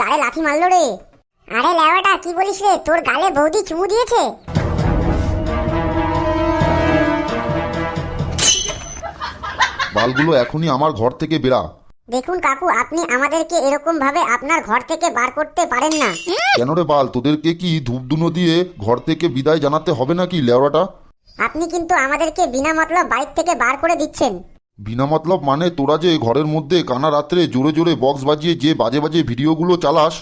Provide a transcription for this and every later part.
গালে লাথি মারলো রে। আরে লেওয়াটা কি বলিস রে? তোর গালে বৌদি চুমু দিয়েছে? বালগুলো এখনই আমার ঘর থেকে বেরা। দেখুন কাকু আপনি আমাদেরকে এরকম ভাবে আপনার ঘর থেকে বার করতে পারেন না। কেন রে বাল তোদেরকে কি ধূপধুনো দিয়ে ঘর থেকে বিদায় জানাতে হবে নাকি লেওড়াটা আপনি কিন্তু আমাদেরকে বিনা মতলব বাইক থেকে বার করে দিচ্ছেন। বিনা মতলব মানে তোরা যে ঘরের মধ্যে কানা রাত্রে জোরে জোরে বক্স বাজিয়ে যে বাজে বাজে ভিডিওগুলো চালাস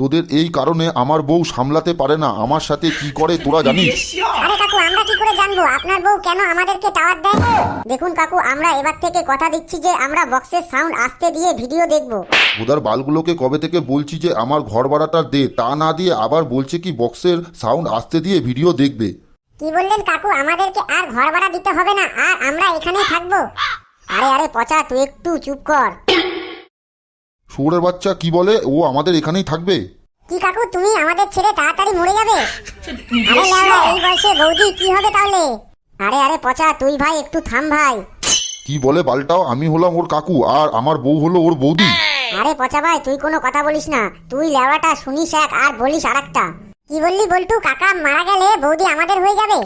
তোদের এই কারণে আমার বউ সামলাতে পারে না। আমার সাথে কি করে তোরা জানিস? আরে কাকু আমরা কি করে জানব? আপনার বউ কেন আমাদেরকে টাওয়ার দেয়? দেখুন কাকু আমরা এবার থেকে কথা দিচ্ছি যে আমরা বক্সের সাউন্ড আসতে দিয়ে ভিডিও দেখব। ওদার বালগুলোকে কবে থেকে বলছি যে আমার ঘর ভাড়াটা দে তা না দিয়ে আবার বলছে কি বক্সের সাউন্ড আসতে দিয়ে ভিডিও দেখবে। কি বললেন কাকু আমাদেরকে আর ঘর ভাড়া দিতে হবে না আর আমরা এখানেই থাকব। আরে আরে পচা তুই একটু চুপ কর। শুয়োরের বাচ্চা কি বলে? ও আমাদের এখানেই থাকবে। কি কাকু তুমি আমাদের ছেড়ে তাড়াতাড়ি মরে যাবে? আরে লেওড়া এই বয়সে বৌদি কি হবে তাহলে? আরে আরে পচা তুই ভাই একটু থাম ভাই। কি বলে বালটাও আমি হলাম ওর কাকু আর আমার বউ হলো ওর বৌদি। আরে পচা ভাই তুই কোনো কথা বলিস না। তুই লেওয়াটা শুনিস এক আর বলিস আরেকটা। কি বললি বল্টু কাকা মারা গেলে বৌদি আমাদের হয়ে যাবে।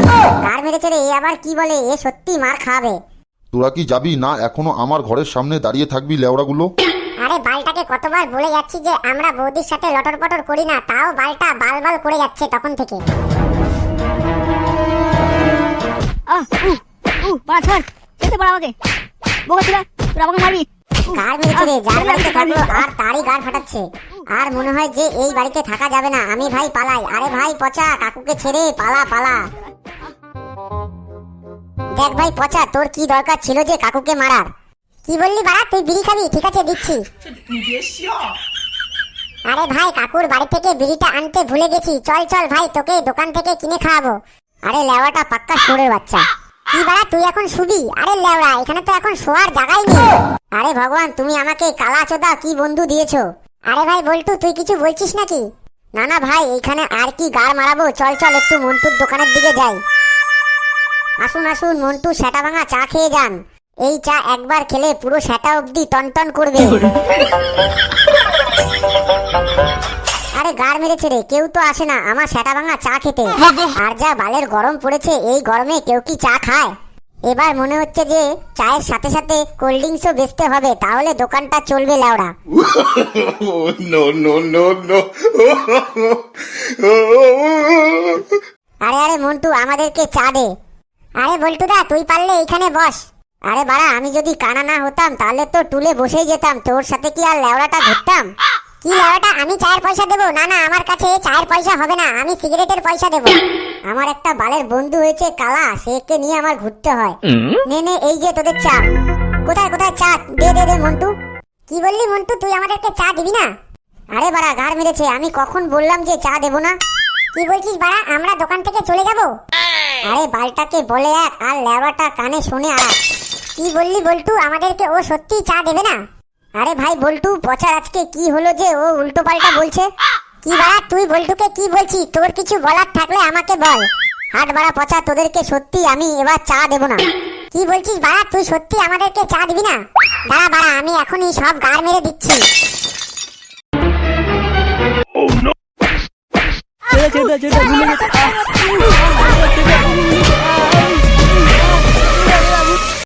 কার মেরেছে রে এ আবার কি বলে? এ সত্যি মার খাবে তোরা কি যাবি? না এখনও আমার ঘরের সামনে দাঁড়িয়ে থাকবি লেওড়াগুলো। আরে বালটাকে কতবার বলে যাচ্ছি যে আমরা বৌদির সাথে লটর পটর করি না তাও বালটা বাল বাল করে যাচ্ছে তখন থেকে। আহ উহ উহ বাড়া ছাড় যেতে আমাকে। বোকা ছিল আমাকে মারবি। কার মেরেছে রে যার বাড়িতে থাকল আর তারই গান ফাটাচ্ছে। আর মনে হয় যে এই বাড়িতে থাকা যাবে না। আমি ভাই পালাই। আরে ভাই পচা কাকুকে ছেড়ে পালা পালা। দেখ ভাই পচা, তোর কি দরকার ছিল যে কাকুকে মারার? কি বললি বাড়া? তুই বিড়ি খাবি? ঠিক আছে, দিচ্ছি। আরে ভাই, কাকুর বাড়ি থেকে বিড়িটা আনতে ভুলে গেছি। চল চল ভাই, তোকে দোকান থেকে কিনে খাওয়াবো। আরে লেওয়াটা পাক্কা সুরের বাচ্চা। কি বাড়া, তুই এখন শুবি? আরে লেওড়া, এখানে তো এখন শোয়ার জায়গাই নেই। আরে ভগবান, তুমি আমাকে কালা চোদা কি বন্ধু দিয়েছ? আরে ভাই, বল্টু, তুই কিছু বলছিস নাকি? না না ভাই, এইখানে আর কি গার মারাবো? চল চল, একটু মন্টুর দোকানের দিকে যাই। আসুন আসুন মন্টু সেটা ভাঙা চা খেয়ে যান। এই চা একবার খেলে পুরো সেটা অবধি টনটন করবে। আরে গার মেরেছে রে কেউ তো আসে না আমার সেটা ভাঙা চা খেতে। আর যা বালের গরম পড়েছে এই গরমে কেউ কি চা খায়? এবার মনে হচ্ছে যে চায়ের সাথে সাথে কোল্ড ড্রিঙ্কসও বেচতে হবে তাহলে দোকানটা চলবে লাউড়া. আরে আরে মন্টু আমাদেরকে চা দে। আরে বল্টুদা তুই পারলে এইখানে বস। আরে বাড়া আমি যদি কানা না হতাম তাহলে তো টুলে বসেই যেতাম। তোর সাথে কি আর লেওড়াটা ধরতাম? কি লেওড়াটা? আমি চায়ের পয়সা দেবো? না না আমার কাছে চায়ের পয়সা হবে না। আমি সিগারেটের পয়সা দেবো। আমার একটা বালের বন্ধু হয়েছে কালা সেকে নিয়ে আমার ঘুরতে হয়। নে নে এই যে তোদের চা। কোথায় কোথায় চা? দে দে দে মন্টু। কি বললি মন্টু তুই আমাদেরকে চা দিবি না? আরে বাড়া গাড় মেরেছে। আমি কখন বললাম যে চা দেবো না? কি বলছিস বাড়া আমরা দোকান থেকে চলে যাব? আরে বালটাকে বলে এক? আর লেওয়াটা কানে শুনে আর কি বললি বল্টু? আমাদেরকে ও সত্যি চা দেবে না? আরে ভাই বল্টু পচার আজকে কি হলো যে ও উল্টো পাল্টা বলছে? কি বাড়া তুই বল্টুকে কি বলছিস তোর কিছু বলার থাকলে আমাকে বল। হাট বাড়া পচা তোদেরকে সত্যি আমি এবার চা দেবো না। কি বলছিস বাড়া তুই সত্যি আমাদেরকে চা দিবি না? দাঁড়া বাড়া, আমি এখনই সব গাড় মেরে দিচ্ছি। যেটা যেটা ভুলে গেছে